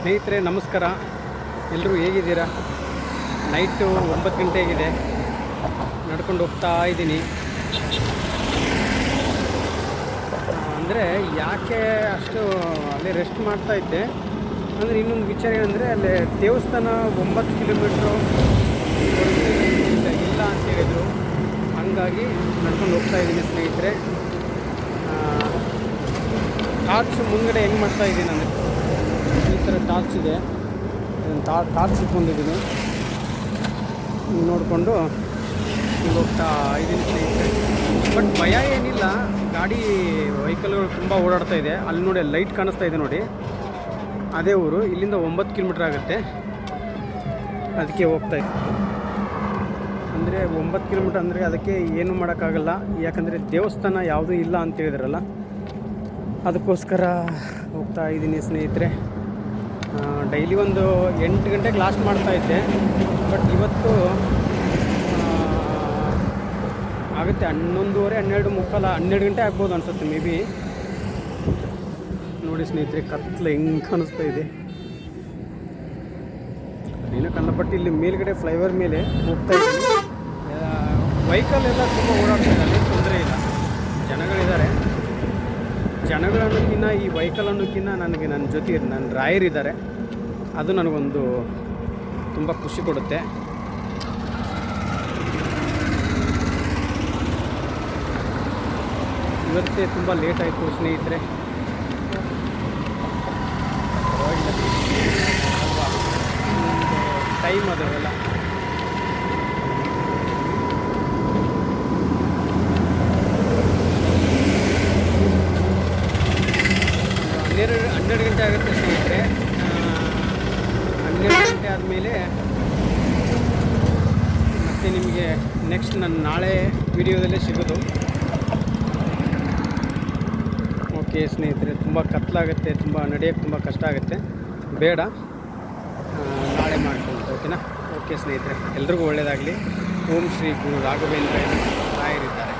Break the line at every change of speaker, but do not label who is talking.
ಸ್ನೇಹಿತರೆ, ನಮಸ್ಕಾರ. ಎಲ್ಲರೂ ಹೇಗಿದ್ದೀರಾ? ನೈಟು ಒಂಬತ್ತು ಗಂಟೆ ಆಗಿದೆ. ನಡ್ಕೊಂಡು ಹೋಗ್ತಾ ಇದ್ದೀನಿ. ಅಂದರೆ ಯಾಕೆ ಅಷ್ಟು ಅಲ್ಲೇ ರೆಸ್ಟ್ ಮಾಡ್ತಾ ಇದ್ದೆ? ಅಂದರೆ ಇನ್ನೊಂದು ವಿಚಾರ ಏನಂದರೆ, ಅಲ್ಲಿ ದೇವಸ್ಥಾನ ಒಂಬತ್ತು ಕಿಲೋಮೀಟ್ರು ಇಲ್ಲ ಅಂತ ಹೇಳಿದರು. ಹಾಗಾಗಿ ನಡ್ಕೊಂಡು ಹೋಗ್ತಾ ಇದ್ದೀನಿ ಸ್ನೇಹಿತರೆ. ಟಾರ್ಚ್ ಮುಂದ್ಗಡೆ ಹೆಂಗೆ ಮಾಡ್ತಾ ಇದ್ದೀನಿ ಅಂದರೆ ಥರ ಟಾರ್ಚ್ ಇದೆ. ಟಾರ್ ಟಾರ್ಚ್ ಇಟ್ಕೊಂಡಿದ್ದೀನಿ. ನೋಡಿಕೊಂಡು ಹೋಗ್ತಾ ಇದ್ದೀನಿ ಬಟ್ ಭಯ ಏನಿಲ್ಲ. ಗಾಡಿ ವೆಹಿಕಲ್ಗಳು ತುಂಬ ಓಡಾಡ್ತಾ ಇದೆ. ಅಲ್ಲಿ ನೋಡಿ ಲೈಟ್ ಕಾಣಿಸ್ತಾ ಇದೆ ನೋಡಿ. ಅದೇ ಊರು. ಇಲ್ಲಿಂದ ಒಂಬತ್ತು ಕಿಲೋಮೀಟ್ರ್ ಆಗುತ್ತೆ. ಅದಕ್ಕೆ ಹೋಗ್ತಾ ಇದೆ ಅಂದರೆ ಒಂಬತ್ತು ಕಿಲೋಮೀಟ್ರ್ ಅಂದರೆ ಅದಕ್ಕೆ ಏನು ಮಾಡೋಕ್ಕಾಗಲ್ಲ. ಯಾಕಂದರೆ ದೇವಸ್ಥಾನ ಯಾವುದೂ ಇಲ್ಲ ಅಂತ ಹೇಳಿದ್ರಲ್ಲ. ಅದಕ್ಕೋಸ್ಕರ ಹೋಗ್ತಾ ಇದ್ದೀನಿ ಸ್ನೇಹಿತರೆ. ಡೈಲಿ ಒಂದು ಎಂಟು ಗಂಟೆಗೆ ಲಾಸ್ಟ್ ಮಾಡ್ತಾ ಇದ್ದೆ. ಬಟ್ ಇವತ್ತು ಆಗುತ್ತೆ ಹನ್ನೊಂದುವರೆ, ಹನ್ನೆರಡು ಮುಕ್ಕಾಲ, ಹನ್ನೆರಡು ಗಂಟೆ ಆಗ್ಬೋದು ಅನ್ಸುತ್ತೆ ಮೇ ಬಿ. ನೋಡಿ ಸ್ನೇಹಿತರೆ, ಕತ್ಲೆ ಹೆಂಗೆ ಕಾಣಿಸ್ತಾ ಇದೆ. ಏನೋ ಕಂಡಪಟ್ಟು ಇಲ್ಲಿ ಮೇಲ್ಗಡೆ ಫ್ಲೈವರ್ ಮೇಲೆ ಹೋಗ್ತಾ ಇದ್ದೀನಿ. ವೆಹಿಕಲ್ ಎಲ್ಲ ತುಂಬ ಓಡಾಡ್ತಾ ಇದ್ದಾರೆ ಈ ವೆಹಿಕಲ್ ಅನ್ನೋಕ್ಕಿಂತ ನನಗೆ ನನ್ನ ಜೊತೆ ನನ್ನ ರಾಯರಿದ್ದಾರೆ ಅದು ನನಗೊಂದು ತುಂಬ ಖುಷಿ ಕೊಡುತ್ತೆ. ಇವತ್ತೇ ತುಂಬ ಲೇಟ್ ಆಯಿತು ಸ್ನೇಹಿತರೆ. ಟೈಮ್ ಟೈಮ್ ಹನ್ನೆರಡು ಹನ್ನೆರಡು ಗಂಟೆ ಆಗುತ್ತೆ ಸ್ನೇಹಿತರೆ. ಹನ್ನೆರಡು ಗಂಟೆ ಆದಮೇಲೆ ಮತ್ತೆ ನಿಮಗೆ ನೆಕ್ಸ್ಟ್ ನಾನು ನಾಳೆ ವಿಡಿಯೋದಲ್ಲೇ ಸಿಗೋದು. ಓಕೆ ಸ್ನೇಹಿತರೆ, ತುಂಬ ಕತ್ಲಾಗುತ್ತೆ, ತುಂಬ ನಡೆಯೋಕ್ಕೆ ತುಂಬ ಕಷ್ಟ ಆಗುತ್ತೆ. ಬೇಡ. ನಾಳೆ ಮಾಡ್ಕೊಂಡು ಓಕೆನಾ ಓಕೆ ಸ್ನೇಹಿತರೆ, ಎಲ್ರಿಗೂ ಒಳ್ಳೆಯದಾಗಲಿ ಓಂ ಶ್ರೀ ಗುರು ರಾಘವೇಂದ್ರ ರಾಯರಿದ್ದಾರೆ